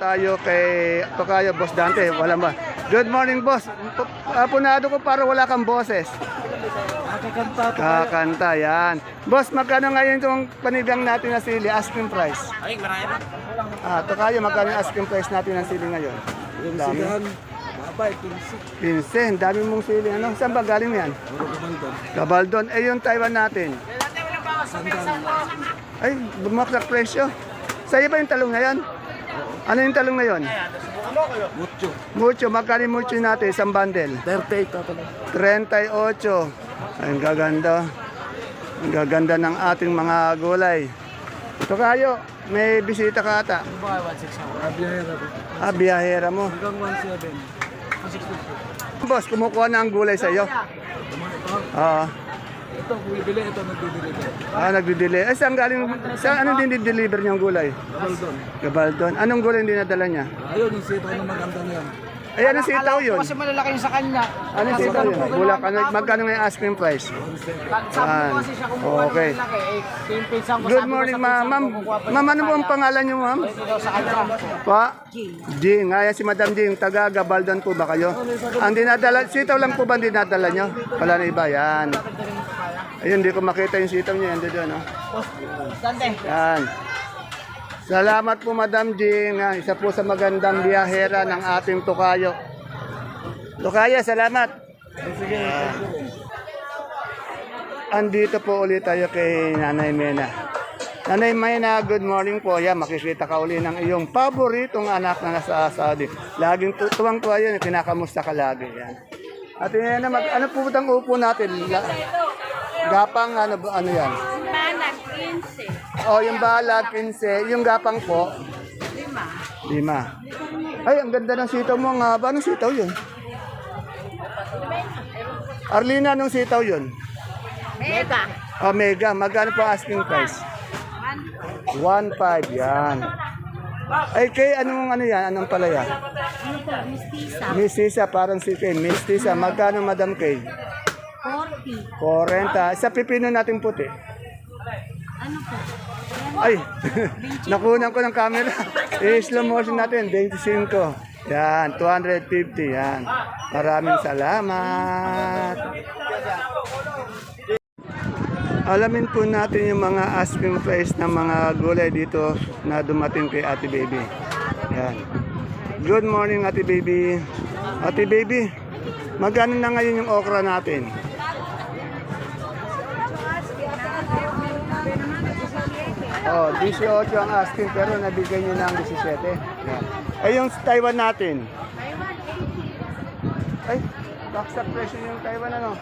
Tayo kay Tokayo, Boss Dante. Wala ba? Good morning, boss. Apunado ko para wala kang boses. Kakanta. Kakanta, yan. Boss, magkano ngayon itong panigang natin na sili? Asking price. Ay, marami na. Ah, Tokayo, magkano yung asking price natin ng sili ngayon? Yung Dami. babay, pinsik. Pinsen, dami mong sili. Ano? Saan ba galing yan? Kabaldon. Eh, yung Taiwan natin. Ay, bumaksak presyo. Sa'yo ba yung talong na yan? Ano yung talong na yon? Mucho. Mucho, magkano yung mucho natin, isang bundle? 38 ata lang. 38. Ay, ang gaganda. Ang gaganda ng ating mga gulay. Ito kayo, may bisita ka ata. Abiyahera ko. Ah, biyahera mo. Hanggang 17. 160. Boss, kumukuha na ang gulay sa iyo. Oo. Ito, bumibili, ito, nagbibili ko. Ah, nagdi-deliver. Eh, saan galing? Saan, anong din-deliver niyang gulay? Kabaldon. Gabaldon. Anong gulay hindi nadala niya? Ayun, yung sitaw na maganda na yan. Ay, anong sitaw yun? Kasi malalaki yung sa kanya. Anong sitaw yun? Bulacan. Magkano nga yung ice cream price? Sabi ko kasi siya kumukuha Okay. ng malaki. Eh, yung pinsan ko, Good morning, ma'am. Ma'am, ma'am, ano po ang pangalan niyo, ma'am? Pa? Jing. Nga si Madam Jing. Taga Gabaldon po ba kayo? Ang dinadala, sitaw lang po ba ang dinadala nyo? Wala na iba. Yan. Ayun, hindi ko makita yung sitaw niya. Yan doon? Dante. Yan. Salamat po, Madam Jing. Ah, Isa po sa magandang biyahera ng ating tukayo. Tukaya, salamat. Ah. Andito po ulit tayo kay Nanay Mena. Nanay Mena, good morning po. Yan, makikita ka uli ng iyong paboritong anak na nasa Saudi. Laging tu- tuwang-tuwa yun, kinakamusta ka lagi. Yan. At yan, mag, ano po bang upo natin? La- gapang, ano, ba- ano yan? Balag, 15. Oh, yung balag, 15. Yung gapang po, Lima. lima. Ay, ang ganda ng sitaw mo. Ang haba ng sitaw yun. Arlina, anong sitaw yun? Mega. Oh, mega. Magkano po asking price? 1.5. Yan. Ay, kay anong ano yan? Anong palaya? Ano po, mistisa? Mistisa, parang si Kay. Mistisa, magkano Madam Kay? 40. 40. Sa pipino natin puti. Ano po? Ay, nakunan ko ng camera. I-slow motion natin, 25. Yan, 250. Yan. Maraming salamat. Alamin po natin yung mga asking price ng mga gulay dito na dumating kay Ate Baby. Yan. Good morning, Ate Baby. Ate Baby, magkano na ngayon yung okra natin? Oh, 18 ang asking pero nabigay niyo ng 17. Yan. Ay, yung Taiwan natin. Ay, baksak presyo yung Taiwan ano.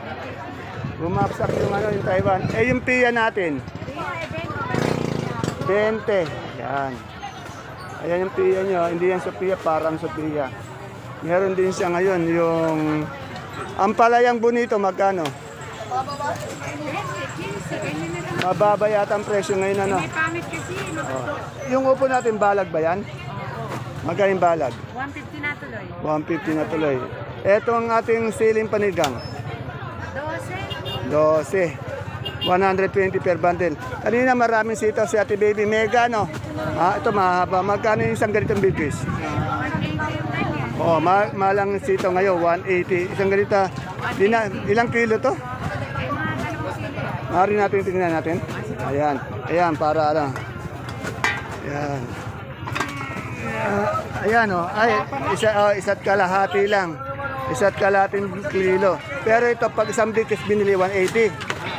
Bumaksak yung ano yung Taiwan. Eh, yung Pia natin. 20. Yan. Ayan yung Pia nyo. Hindi yan Sophia, parang Sophia. Meron din siya ngayon yung... Ang palayang bonito, magkano? Mababa yata ang presyo ngayon ano. May pamit kasi. No? Oh. Yung upo natin balag ba yan? Magkano yung balag? 150 na tuloy. 150 na tuloy. Ito ang ating siling panigang. 12. 12. 120 per bundle. Kanina maraming sitaw si Ate Baby Mega, no? Ah, ito mahaba. Magkano yung isang ganitong bigis? 180 yung kanya. Oh, ma malang sitaw ngayon, 180. Isang na, ilang kilo to? Mari natin tingnan natin. Ayan. Ayan, para ano. Ayan. Ah, ayan oh. Ay, isa, oh, isa't kalahati lang. Isa't kalahating kilo. Pero ito, pag isang bigis binili, 180.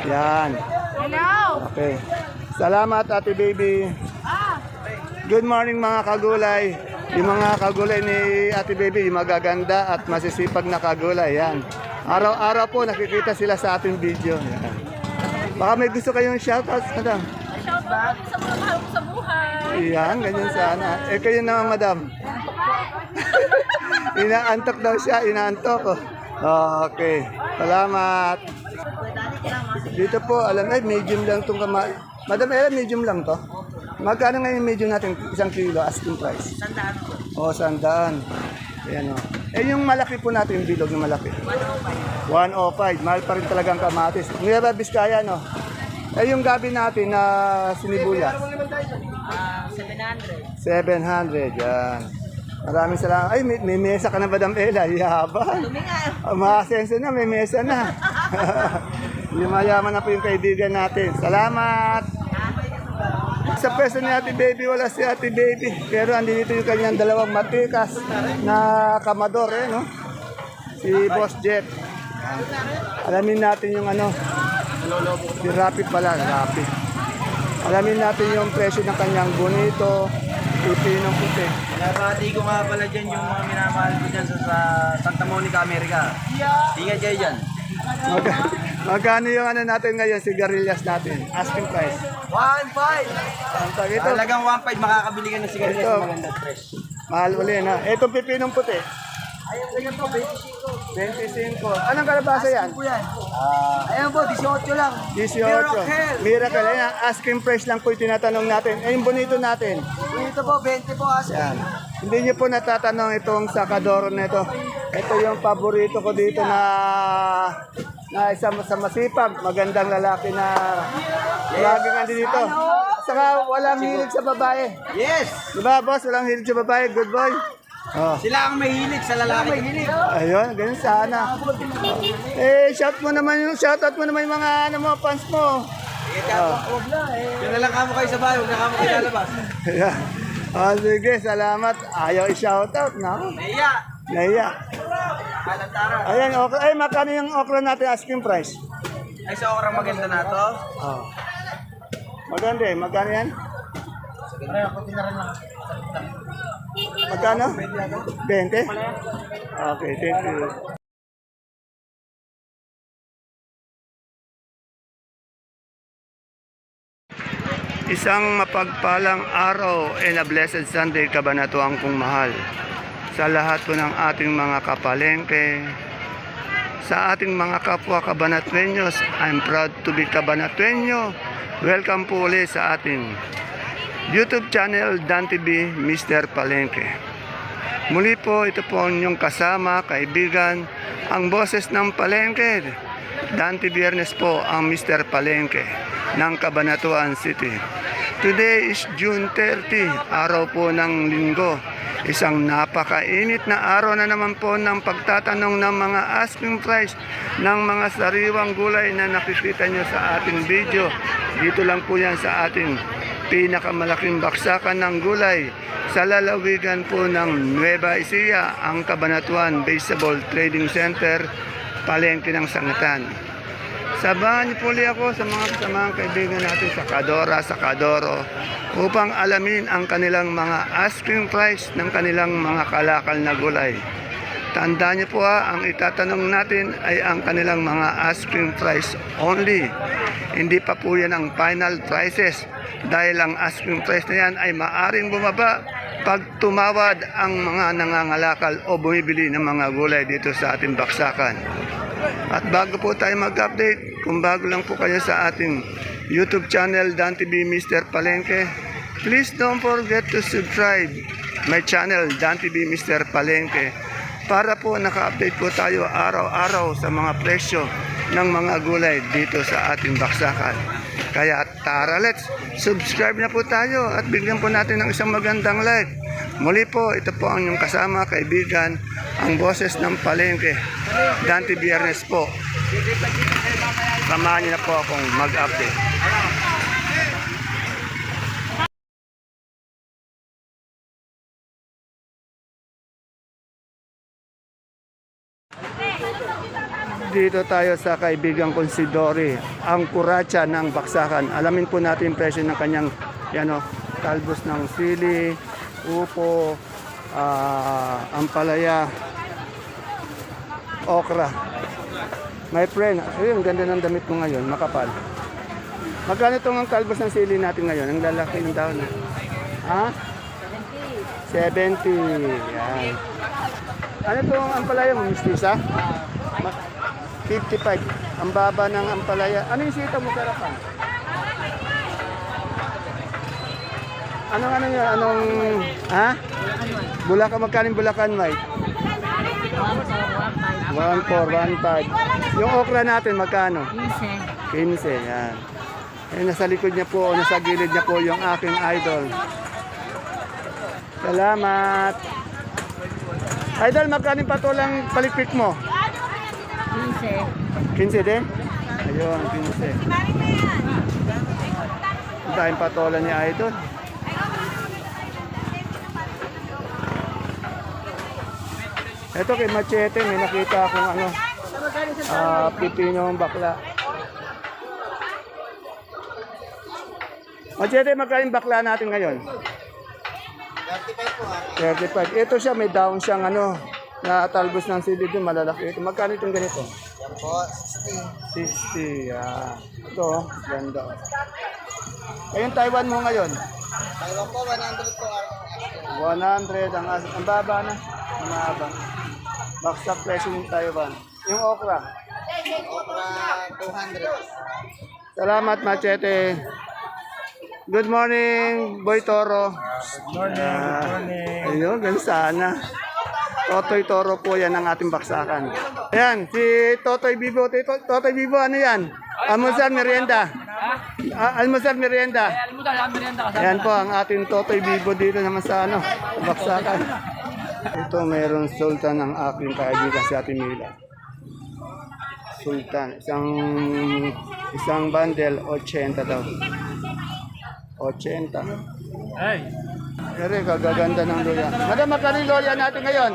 Yan. Hello! Okay. Salamat, ate baby. Good morning mga kagulay. Yung mga kagulay ni ate baby, yung magaganda at masisipag na kagulay. Yan. Araw-araw po nakikita sila sa ating video. Yan. Baka may gusto kayong shoutout. Ano? Shoutout sa mga mahal ko sa buhay. Yan, ganyan sana. Eh kayo naman, madam. inaantok daw siya, inaantok. Oh. Okay. Salamat. Dito po, alam eh, medium lang itong kama... Madam Ella, medium lang to. Magkano ngayon medium natin? Isang kilo, asking price. Sandaan po. O, sandaan. Ayan o. Eh, yung malaki po natin, yung bilog na malaki. 105. Mahal pa rin talagang kamatis. Nueva Vizcaya, no? Eh, yung gabi natin na sinibuyas. Ah, 700. 700, yan. Maraming salamat. Ay, may, may mesa ka na, Madam Ella. Yabang. Oh, Maasenso na, may mesa na. Lumayaman na po yung kaibigan natin. Salamat! Sa pwesto ni Ate Baby, wala si Ate Baby. Pero andito yung kanyang dalawang matikas na kamador, eh, no? Si Boss Jet. Alamin natin yung ano, si Rapid pala, Rapid. Alamin natin yung presyo ng kanyang bonito, pipinong puti. Nabati ko nga pala dyan yung mga minamahal ko dyan sa, sa Santa Monica, Amerika. Ingat kayo dyan. Mag magkano yung ano natin ngayon, sigarilyas natin? Asking price. 1.5! Ang tag ito, Talagang 1.5 makakabili ka ng sigarilyo Ito. maganda fresh. mahal uli na. Ito pipinong puti, Ayun, ganyan po, 25. 25. Anong kalabasa yan? po yan. Ayan po, 18 lang. 18. Miracle. Miracle. Ayan, asking price lang po yung tinatanong natin. Eh, yung bonito natin. Ito po, 20 po asking. Yan. Hindi niyo po natatanong itong sakadoro na ito. Ito yung paborito ko dito na na isa sa masipag, magandang lalaki na laging andi dito. Saka walang hilig sa babae. Yes! Di ba, boss? Walang hilig sa babae. Good boy. Oh. Sila ang mahilig sa lalaki. mahilig. Ayun, ganun sana. Eh, shout mo naman yung shout out mo naman yung mga ano mo, fans mo. Yun na lang kamo kayo sa bahay, huwag na kamo kayo lalabas. Ayan. Oh, sige, salamat. Ayaw i-shout out, no? Naiya! Naiya. Kalantara. Ayan, okra. Ay, magkano yung okra natin asking price? Ay, sa orang maganda na to. Oh. Maganda eh. Magkano yan? Magkano? 20? Okay, thank you. Isang mapagpalang araw and a blessed Sunday kabanatuang kong mahal. Sa lahat po ng ating mga kapalengke, sa ating mga kapwa kabanatwenyos, I'm proud to be kabanatwenyo. Welcome po ulit sa ating YouTube channel Dan TV Mr. Palengke. Muli po ito po ang inyong kasama, kaibigan, ang boses ng Palengke. Dante Biernes po ang Mr. Palengke ng Cabanatuan City. Today is June 30, araw po ng linggo. Isang napakainit na araw na naman po ng pagtatanong ng mga asking price ng mga sariwang gulay na nakikita nyo sa ating video. Dito lang po yan sa ating pinakamalaking baksakan ng gulay sa lalawigan po ng Nueva Ecija, ang Cabanatuan Baseball Trading Center, palengke ng Sangatan. Sabahan niyo po ulit ako sa mga kasamang kaibigan natin sa Kadora, sa Kadoro upang alamin ang kanilang mga asking price ng kanilang mga kalakal na gulay. Tandaan niyo po ha, ang itatanong natin ay ang kanilang mga asking price only. Hindi pa po yan ang final prices dahil ang asking price na yan ay maaring bumaba pag tumawad ang mga nangangalakal o bumibili ng mga gulay dito sa ating baksakan. At bago po tayo mag-update, kung bago lang po kayo sa ating YouTube channel Dan TV Mr. Palengke, please don't forget to subscribe my channel Dan TV Mr. Palengke para po naka-update po tayo araw-araw sa mga presyo ng mga gulay dito sa ating baksakan. Kaya tara, let's subscribe na po tayo at bigyan po natin ng isang magandang like. Muli po, ito po ang inyong kasama, kaibigan, ang boses ng palengke. Dante Biernes po. Samahan niyo na po akong mag-update. Dito tayo sa kaibigan kong si ang kuratsa ng baksakan. Alamin po natin presyo ng kanyang yan o, talbos ng sili, upo, ah, ampalaya, okra. My friend, ayun, ganda ng damit ko ngayon, makapal. Magkano itong ang talbos ng sili natin ngayon? Ang lalaki ng daon. Ha? 70. 70. Yan. Ano itong ampalaya mo, mistisa? Ma- 55. Ang baba ng ampalaya. Ano yung sita mo, karapan? Anong ano yun? Anong, ha? Bulacan, magkano yung Bulacan, Mike? 1,415. Yung okra natin, magkano? 15. 15, yan. Eh, nasa likod niya po, nasa gilid niya po yung aking idol. Salamat. Idol, magkano pa to lang palikpik mo? 15 din? Ayun, 15. Ang daming patola ni Idol. Ito kay Machete, may nakita akong ano, ah, pipinong bakla. Machete, magkano yung bakla natin ngayon? 35 Ito siya, may down siyang ano, na talbos ng silid doon, malalaki. Ito, magkano itong ganito? Yan po, 60. 60, ah. Ito, ganda. Ayun, Taiwan mo ngayon? Taiwan po, 100 po. 100, ang, ang baba na. Ang haba. Baksak presyo ng Taiwan. Yung okra. Okra, 200. Salamat, Machete. Good morning, Boy Toro. Good morning, good morning. Ayun, ganun sana. Totoy Toro po yan ang ating baksakan. Ayan, si Totoy Bibo. Totoy Bibo, ano yan? Almusal, merienda. Ah, almusal, merienda. Ayan po ang ating Totoy Bibo dito naman sa ano, sa baksakan. Ito mayroon sultan ng aking kaibigan si Ate Mila. Sultan, isang isang bundle 80 daw. 80. Ay. Pero kagaganda ng loya. Madam, magkano loya natin ngayon?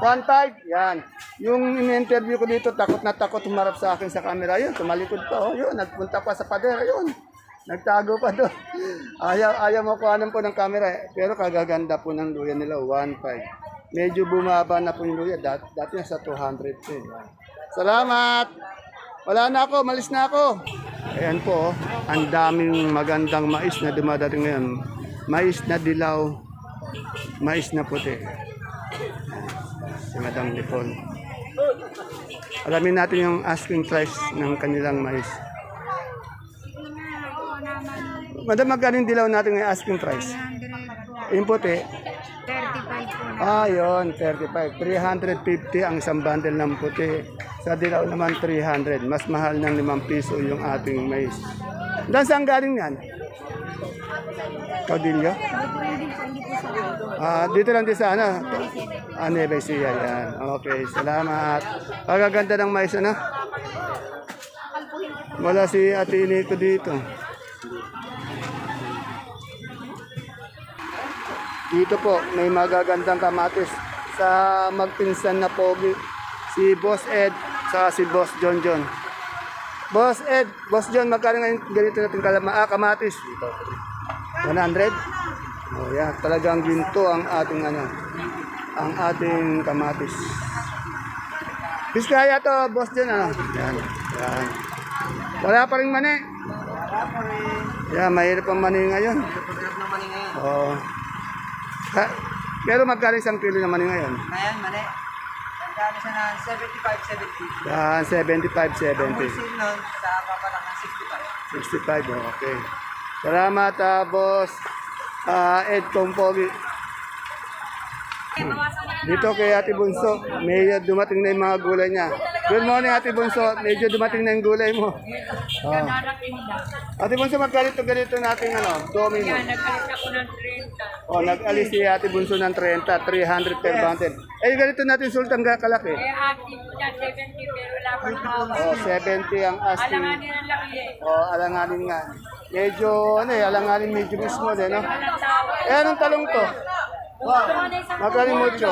1.5? Yan. Yung in-interview ko dito, takot na takot humarap sa akin sa camera. Yun, tumalikod pa. Oh, yun, nagpunta pa sa pader. Yun. Nagtago pa doon. Ayaw, ayaw makuhanan po ng camera. eh. Pero kagaganda po ng luya nila, 1.5. Medyo bumaba na po yung luya. Dati, dati nasa 200 po. eh. Salamat! Wala na ako, malis na ako. Ayan po, oh. ang daming magandang mais na dumadating ngayon. Mais na dilaw, mais na puti. Si Madam Lipon. Alamin natin yung asking price ng kanilang mais. Madam, magkano yung dilaw natin ng asking price? 100 po. Yung puti, 35 po ah, yun, 35. 350 ang isang bundle ng puti. Sa dilaw naman, 300. Mas mahal ng 5 piso yung ating mais. Dan saan galing yan? Caudillo? Ah, dito lang din sa ano? Ah, Nueva Ecija, yan. Okay, salamat. Pagaganda ng mais, ano? Wala si Ate Iniko dito. Dito po, may magagandang kamatis sa magpinsan na pogi. Si Boss Ed, sa si Boss John John. Boss Ed, Boss John, magkano ngayon ganito natin kalama, ah, kamatis? 100? Oh, yan. Talagang ginto ang ating ano, ang ating kamatis. Biskaya to, Boss John, ano? Yan. Yan. Wala pa rin mani. Yan, mahirap ang mani ngayon. Pagkakap ng mani ngayon. Oo. Ha, pero magkano isang kilo naman ngayon? Ngayon, mani. Ang dami siya na 75-70. Yan, 75, 70. Wholesale nun, sa papalang ng 65. 65, oh, okay. Salamat, ah, boss. Ah, Ed Compogi. Dito kay Ate Bunso, medyo dumating na yung mga gulay niya. Good morning, Ate Bunso. Medyo dumating na yung gulay mo. Oh. Ate Bunso, magkano ito ganito natin ano, domino? Nagkalit ako ng 30. Oh, nag-alis si Ate Bunso ng 30, 300 per bundle. Eh, ganito natin sultan ka kalaki. Eh, active po niya, 70 pero wala pa naman. Oh, 70 ang asking. Alanganin ang laki eh. Oh, alanganin nga. Medyo, ano eh, alanganin medyo mismo din, no? Eh, anong talong to? Magkano yung mucho?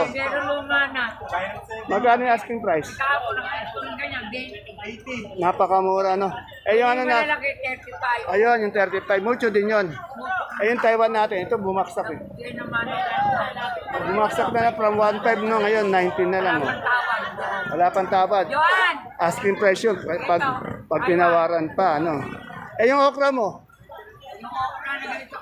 Magkano yung asking price? Kahapon ang gusto ng ganyan, 20. Napakamura, no? Eh, yung ano na, Malalaki, 35. ayun, yung 35. Mucho din yun. Ayun, Taiwan natin. Ito, bumaksak eh. Bumaksak na na from 1.5 no, ngayon 19 na lang. Oh. Wala pang tabad. Asking price yun, pag, pag tinawaran pa, ano. Eh, yung okra mo? Yung okra na ganito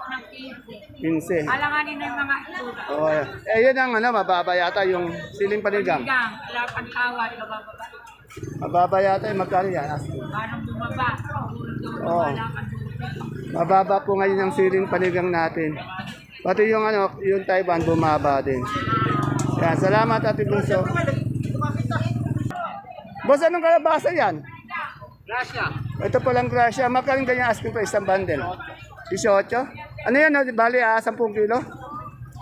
15. 15. Alanganin na yung mga itsura. Oh, eh, yun ang ano, mababa yata yung siling panigang. Gang, wala pang tawad, mabababa. Mababa yata yung magkano yan. Paano bumaba? Oo. dulo. Mababa po ngayon ang siling panigang natin. Pati yung ano, yung Taiwan bumaba din. Yan, salamat Ate Bunso. Boss, anong kalabasa yan? Gracia. Ito po lang grasya. Magkano ganyan asking price isang bundle? 18? Ano yan? No? Bali, ah, 10 kilo?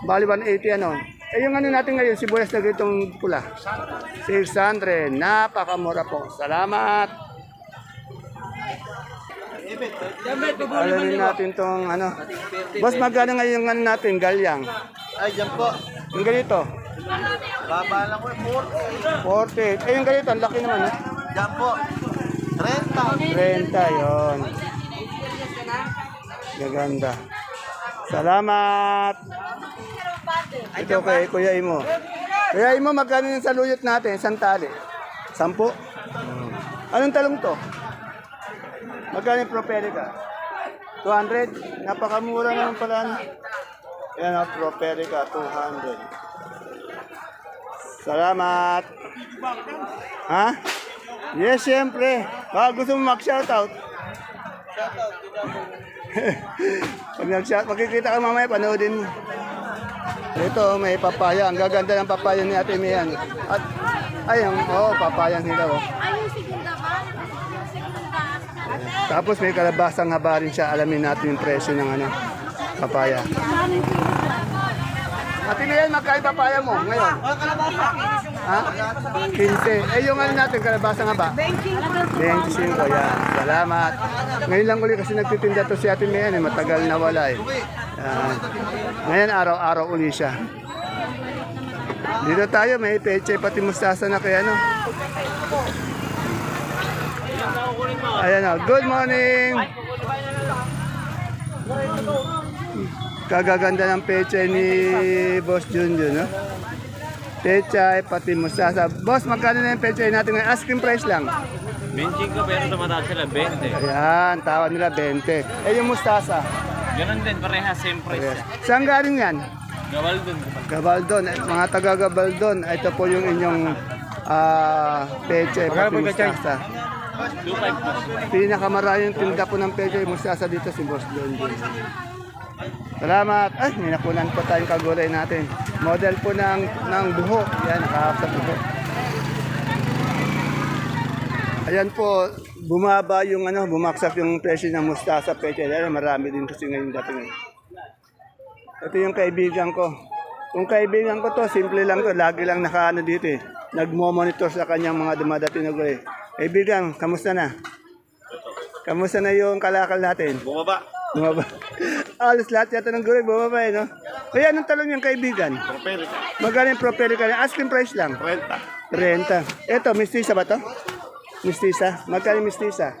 Bali, 180 ano? Eh, yung ano natin ngayon, sibuyas na ganitong pula. 600. Napakamura po. Salamat. Alamin natin tong ano. Boss, magkano ngayon yung ano natin, galyang? Ay, dyan po. Yung ganito, Baba lang ko, 40. 40. Eh, yung ganito, ang laki naman. Eh. Dyan po. 30. 30, yon. Gaganda. Salamat. Ito kay Kuya Imo. Kuya Imo, magkano yung saluyot natin? Isang tali? Sampu? Anong talong to? Magkano yung propelica? 200? Napakamura naman pala. Yan ang propelica, 200. Salamat. Ha? Yes, siyempre. Baka gusto mo mag-shoutout. Pag nag-shout, makikita ka mamaya, panoodin mo. Ito, may papaya. Ang gaganda ng papaya ni Ate Mian. At, ayun, oh, papaya nila. Oh. Tapos may kalabasang haba rin siya. Alamin natin yung presyo ng ano, papaya. Ate Mian, magkano papaya mo ngayon? Ha? 15. Eh, yung ano natin, kalabasang haba? 25, yan. Salamat. Ngayon lang ulit kasi nagtitinda to si Ate Mian, eh. matagal na wala eh. Yan. Ngayon, araw-araw uli siya. Dito tayo, may peche, pati mustasa na kaya ano. Ayan o, good morning! Kagaganda ng peche ni Boss Junjun, no? Pechay, pati mustasa. Boss, magkano na yung pechay natin ngayon? Ice cream price lang. 25 pero tumataas sila 20. Ayan, tawad nila 20. Eh, yung mustasa. Ganun din, pareha, same price. Yes. Saan galing yan? Gawal dun. Gabaldon. Eh, mga taga Gabaldon. Ito po yung inyong ah peche, pati mustasa. 25 po. Pinakamaraming tinda po ng peche, mustasa dito si Boss John John. Salamat. Ay, may nakunan po tayong kagulay natin. Model po ng, ng buho. Yan, nakahap sa buho. Ayan po, bumaba yung ano, bumaksak yung presyo ng mustasa peche. Ayan, marami din kasi ngayon dating. Ito yung kaibigan ko. Kung kaibigan ko to, simple lang to. Lagi lang nakaano dito eh. Nagmo-monitor sa kanyang mga dumadating na gulay. Kaibigan, kamusta na? Kamusta na yung kalakal natin? Bumaba. Bumaba. Alos lahat yata ng gulay, bumaba eh, no? Kaya anong talong yung kaibigan? Propelica. Magkano yung propelica? Asking price lang. 30. Renta. Ito, mistisa ba to? Mistisa? Magkano yung mistisa?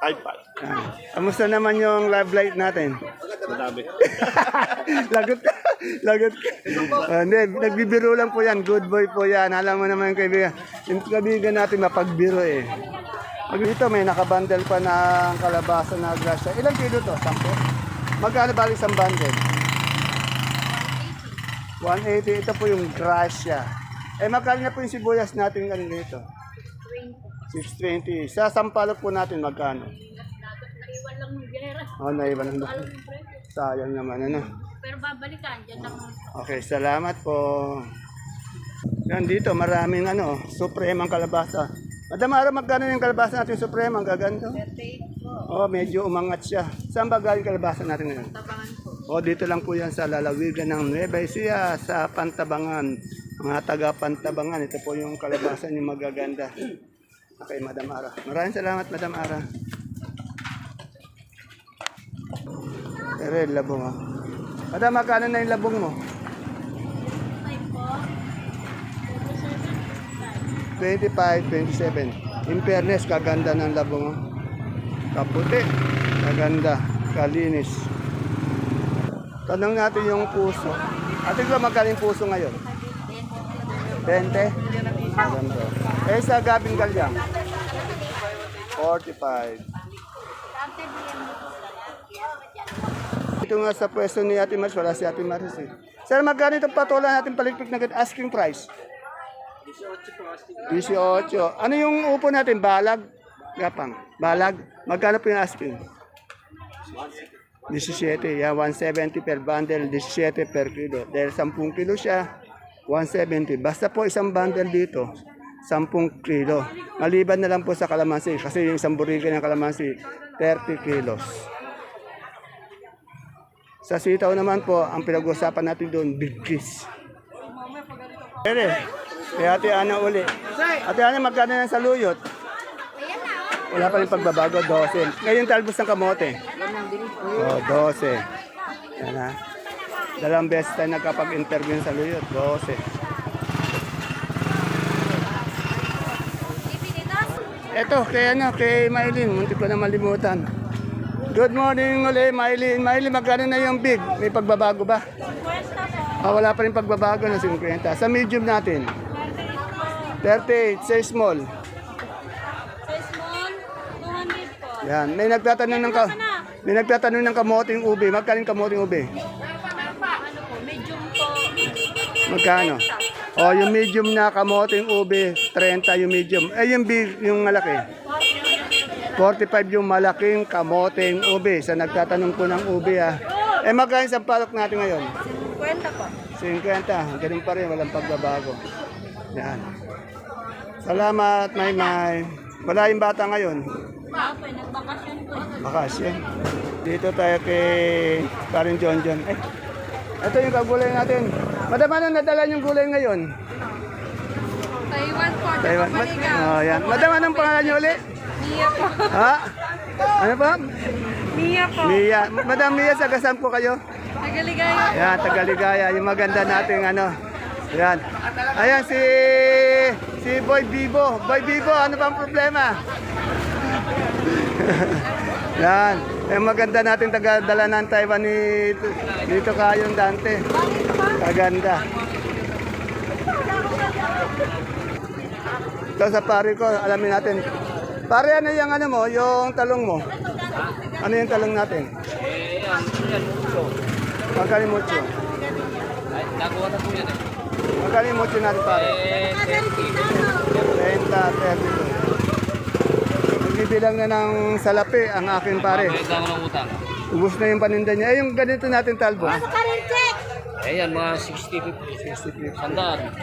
55. Ah. Kamusta naman yung love life natin? Madami. lagot ka. Lagot ka. Ah, Hindi, nagbibiro lang po yan. Good boy po yan. Alam mo naman yung kaibigan. Yung kaibigan natin mapagbiro eh. Pag dito may nakabundle pa ng kalabasa na grasya. Ilang kilo to? Sampo? Magkano bali isang bundle? 180. Ito po yung grasya. Eh magkano na po yung sibuyas natin ano dito? 620. Sa sampalok po natin magkano? Naiwan lang ng ginera. Oh, naiwan ng Sayang naman ano. Pero babalikan, dyan lang. Okay, salamat po. Yan dito, maraming ano, supremang kalabasa. Madam Ara, magkano yung kalabasa natin supremang? Gaganda. Oh, medyo umangat siya. Saan ba galing kalabasa natin ngayon? Tabangan po. Oh, dito lang po yan sa lalawigan ng Nueva Ecija, sa Pantabangan. Mga taga Pantabangan, ito po yung kalabasa ni magaganda. Okay, Madam Ara. Maraming salamat, Madam Ara. Pero yung labong, oh. Madam, magkano na yung labong mo? Ay po. 25, 27. In fairness, kaganda ng labong. oh. Kaputi, kaganda, kalinis. Tanong natin yung puso. Ko, magkano yung puso ngayon? 20? Maganda. Eh, sa gabing galyang? 45. Ito nga sa pwesto ni Ate Maris, wala si Ate Maris eh. Sir, magkano itong patola natin palikpik na asking price? 18. Ano yung upo natin? Balag? Gapang. Balag? Magkano po yung asking? 17. Yeah, 170 per bundle, 17 per kilo. Dahil 10 kilo siya, 170. Basta po isang bundle dito, 10 kilo. Maliban na lang po sa kalamansi kasi yung isang burika ng kalamansi, 30 kilos. Sa sitaw naman po, ang pinag-uusapan natin doon, big kiss. Pwede. Kay Ate Ana uli. Ate Ana, magkano yan sa luyot? Wala pa rin pagbabago, 12. Ngayon talbos ng kamote. Oh, 12. Yan ha. Dalawang beses tayo nagkapag-interview sa luyot, 12. Eto, kay ano, kay Maylin, muntik ko na malimutan. Good morning ulit, Maylin. Maylin, magkano na yung big? May pagbabago ba? Ah, wala pa rin pagbabago ng 50. Sa medium natin? 38. Sa small? Sa small, 200 po. Yan. May nagtatanong ng ka May nagtatanong ng kamoting ube. Magkano yung kamoting ube? Ano po, medium po. Magkano? O, yung medium na kamoting ube, 30 yung medium. Eh, yung big, yung malaki. 45 yung malaking kamoting ube. Sa nagtatanong po ng ube, ah. Eh, magkano sa palok natin ngayon? 50 po. 50. Ganun pa rin, walang pagbabago. Yan. Salamat, May May. Wala yung bata ngayon. Ako, nagbakasyon po. Bakasyon. Dito tayo kay Karen John John. Eh, ito yung kagulay natin. Madam, ano nadala yung gulay ngayon? Taiwan po, Taiwan. Mad oh, yan. Madam, anong pangalan niyo ulit? Mia po. Ha? Ano pa? Mia po. Mia. Madam Mia, sagasan po kayo? Nagaligaya. Yan, Tagaligaya. Yung maganda nating ano. Yan. Ayan si si Boy Bibo. Boy Bibo, ano bang problema? Yan. Yung maganda nating taga-dala ng Taiwan ni dito kayong Dante. Kaganda. Ito sa pare ko, alamin natin. Pare, ano yung ano mo, yung talong mo? Ano yung talong natin? Eh, yan, yan, mucho. Yung mucho? Ay, nagawa na po yan eh. Yung mucho natin pare? Eh, 30, 32. Magbibilang na ng salapi ang akin pare. Mo ng utang. Ubus na yung paninda niya. Eh, yung ganito natin talbo. Eh, yan, mga 60, 50. Sandaan.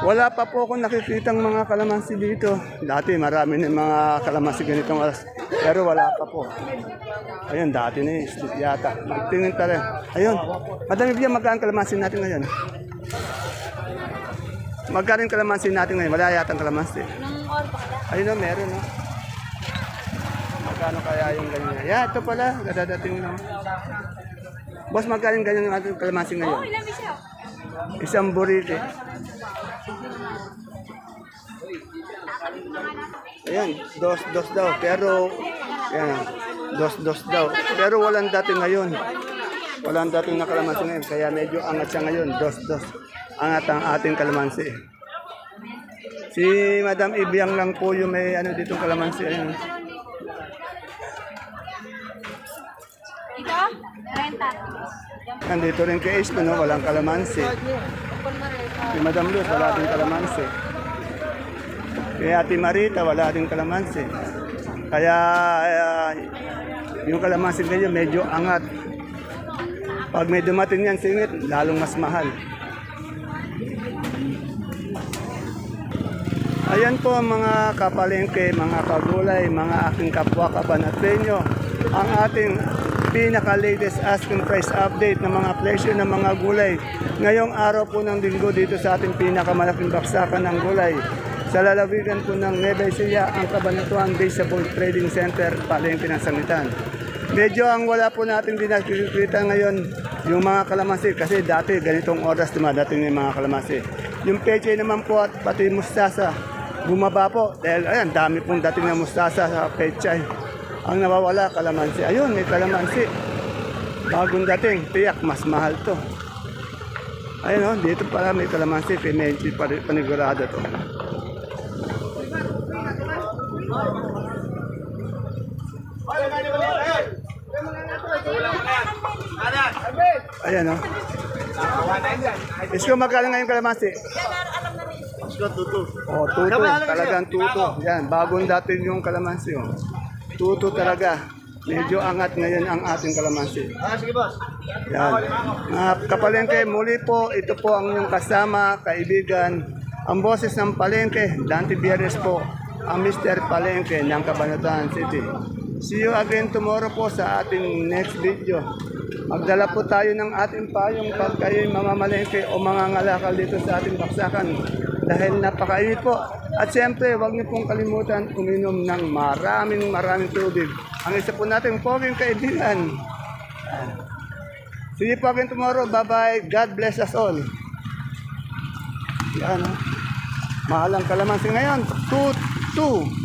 Wala pa po akong nakikitang mga kalamansi dito. Dati marami na mga kalamansi ganitong oras. Pero wala pa po. Ayun, dati na yun. Split yata. Magtingin pa rin. Ayun. Madami bigyan magkaan kalamansi natin ngayon. Magkano yung kalamansi natin ngayon? Wala yata ang kalamansi. Ayun o, meron o. Magkano kaya yung ganyan? Yeah, ito pala. Gadadating lang. Boss, magkano yung ganyan yung ating kalamansi ngayon? Isang burite. Ayan, dos, dos daw. Pero, yan, dos, dos daw. Pero walang dating ngayon. Walang dating na kalamansi ngayon. Kaya medyo angat siya ngayon. Dos, dos. Angat ang ating kalamansi. Si Madam Ibiang lang po yung may ano dito kalamansi. Ayun. Ito, 30. Nandito rin kay Ace, no? walang kalamansi. Si Madam Luz, wala din kalamansi. Kay Ate Marita, wala din kalamansi. Kaya ah, yung kalamansi ngayon medyo angat. Pag may dumating yan singit, lalong mas mahal. Ayan po ang mga kapalengke, mga kagulay, mga aking kapwa kabanatenyo. Ang ating pinaka-latest asking price update ng mga presyo ng mga gulay. Ngayong araw po ng linggo dito sa ating pinakamalaking baksakan ng gulay. Sa lalawigan po ng Nueva Ecija, ang Kabanatuan Baseball Trading Center, palengke ng Sangitan. Medyo ang wala po natin din nakikita ngayon yung mga kalamansi kasi dati ganitong oras dumadating yung mga kalamansi. Yung peche naman po at pati mustasa bumaba po dahil ayan dami pong dating na mustasa sa pechay. Ang nawawala kalamansi. Ayun, may kalamansi. Bagong dating, tiyak mas mahal to. Ayun oh, dito pala may kalamansi, pinenchi panigurado to. Ayan oh. Isko magkano ngayon kalamansi? Oh, tuto. Talagang tuto. Yan, bagong dating yung kalamansi. Oh. Tuto talaga. Medyo angat ngayon ang ating kalamansi. Yan. Mga kapalengke, muli po, ito po ang inyong kasama, kaibigan, ang boses ng palengke, Dante Biernes po, ang Mr. Palengke ng Cabanatuan City. See you again tomorrow po sa ating next video. Magdala po tayo ng ating payong pag kayo'y mamamalengke o mga ngalakal dito sa ating baksakan dahil napakainit po. At siyempre, huwag niyo pong kalimutan uminom ng maraming maraming tubig. Ang isa po nating poging kaibigan. See you po again tomorrow. Bye-bye. God bless us all. Yan. oh. Mahal ang kalamansi ngayon. 2, 2.